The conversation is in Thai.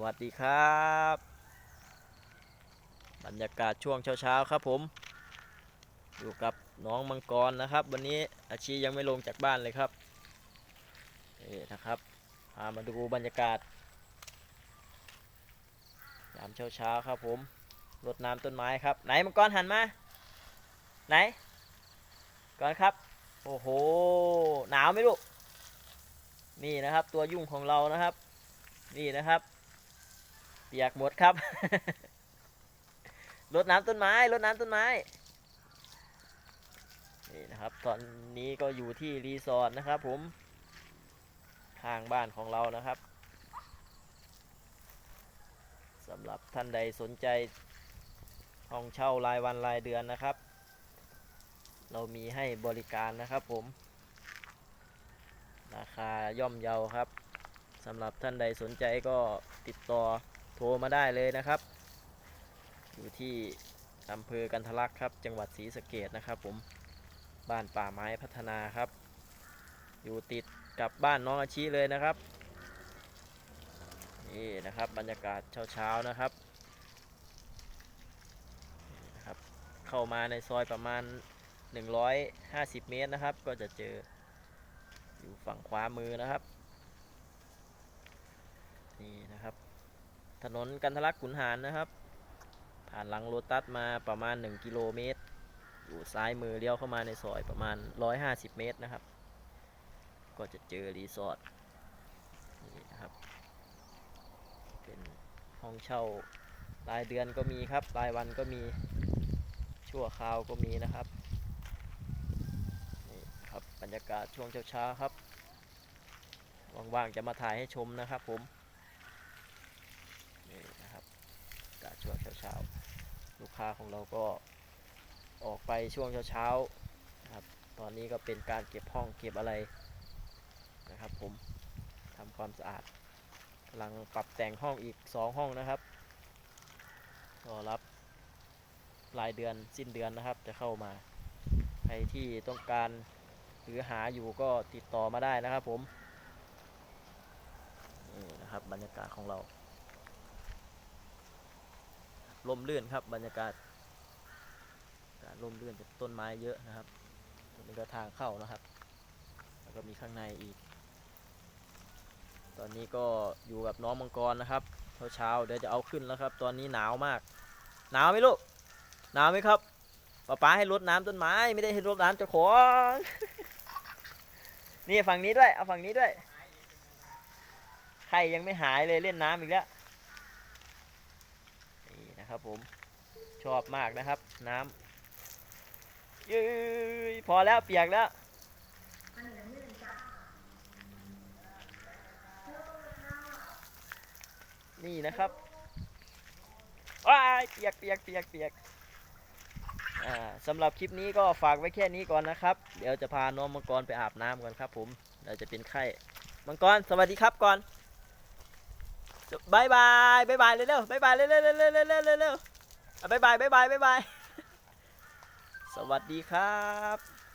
วัสดีครับ บรรยากาศช่วงเช้าๆครับผม อยู่กับน้องมังกรนะครับ วันนี้อาชียังไม่ลงจากบ้านเลยครับนี่นะครับพามาดูบรรยากาศยามเช้าๆครับผมรดน้ำต้นไม้ครับ ไหนมังกรหันมา ไหนก่อนครับ โอ้โห หนาวไหมลูกนี่นะครับ ตัวยุ่งของเรานะครับ นี่นะครับ ปียกหมดครับรดน้ำต้นไม้รดน้ำต้นไม้นี่นะครับ ตอนนี้ก็อยู่ที่รีสอร์ทนะครับ ผมข้างบ้านของเรานะครับสำหรับท่านใดสนใจห้องเช่ารายวันรายเดือนนะครับ เรามีให้บริการนะครับผม ราคาย่อมเยาครับสำหรับท่านใดสนใจก็ติดต่อ โทรมาได้เลยนะครับ อยู่ที่อำเภอกันทะลักครับ จังหวัดศรีสะเกดนะครับ ผมบ้านป่าไม้พัฒนาครับ อยู่ติดกับบ้านน้องอาชีเลยนะครับนี่นะครับบรรยากาศเช้าๆนะครับนะครับ เข้ามาในซอยประมาณ 150 เมตรนะครับ ก็จะเจออยู่ฝั่งขวามือนะครับ นี่นะครับ ถนนกันทะลักขุนหารนะครับ ผ่านหลังโลตัสมาประมาณ 1 กิโลเมตร อยู่ซ้ายมือเลี้ยวเข้ามาในซอยประมาณ 150 เมตรนะครับ ก็จะเจอรีสอร์ทนี่นะครับ เป็นห้องเช่ารายเดือนก็มีครับ รายวันก็มีชั่วคราวก็มีนะครับนี่ครับบรรยากาศช่วงเช้าๆครับว่างๆจะมาถ่ายให้ชมนะครับผมนี่นะครับบรรยากาศช่วงเช้าๆ ลูกค้าของเราก็ออกไปช่วงเช้าๆนะครับ ตอนนี้ก็เป็นการเก็บห้องเก็บอะไรนะครับ ผมทำความสะอาดกำลังปรับแต่งห้องอีก 2 ห้องนะครับรอรับรายเดือนสิ้นเดือนนะครับ จะเข้ามา ใครที่ต้องการหรือหาอยู่ก็ติดต่อมาได้นะครับผมนี่นะครับบรรยากาศของเรา ลมลื่นครับบรรยากาศการลมลื่นจากต้นไม้เยอะนะครับตรงนี้ก็ทางเข้านะครับ แล้วก็มีข้างในอีก ตอนนี้ก็อยู่กับน้องมังกรนะครับเช้าๆเดี๋ยวจะเอาขึ้นแล้วครับ ตอนนี้หนาวมาก หนาวไหมลูกหนาวไหมครับป๊าป๊าให้รดน้ำต้นไม้ ไม่ได้ให้รดน้ำเจ้าของนี่ฝั่งนี้ด้วยเอาฝั่งนี้ด้วยไข่ยังไม่หายเลยเล่นน้ำอีกแล้ว ครับผมชอบมากนะครับ น้ำยืยพอแล้วเปียกแล้วนี่นะครับว้ายเปียกเปียกเปียกเปียกสำหรับคลิปนี้ก็ฝากไว้แค่นี้ก่อนนะครับ เดี๋ยวจะพาน้องมังกรไปอาบน้ำก่อนครับผมเดี๋ยวจะเป็นไข้ มังกรสวัสดีครับก่อน บายบายบายบายเร็วๆบายบายเร็วๆเร็วๆเร็วๆเร็วๆเร็วๆอะบายบายบายบายบายบายสวัสดีครับ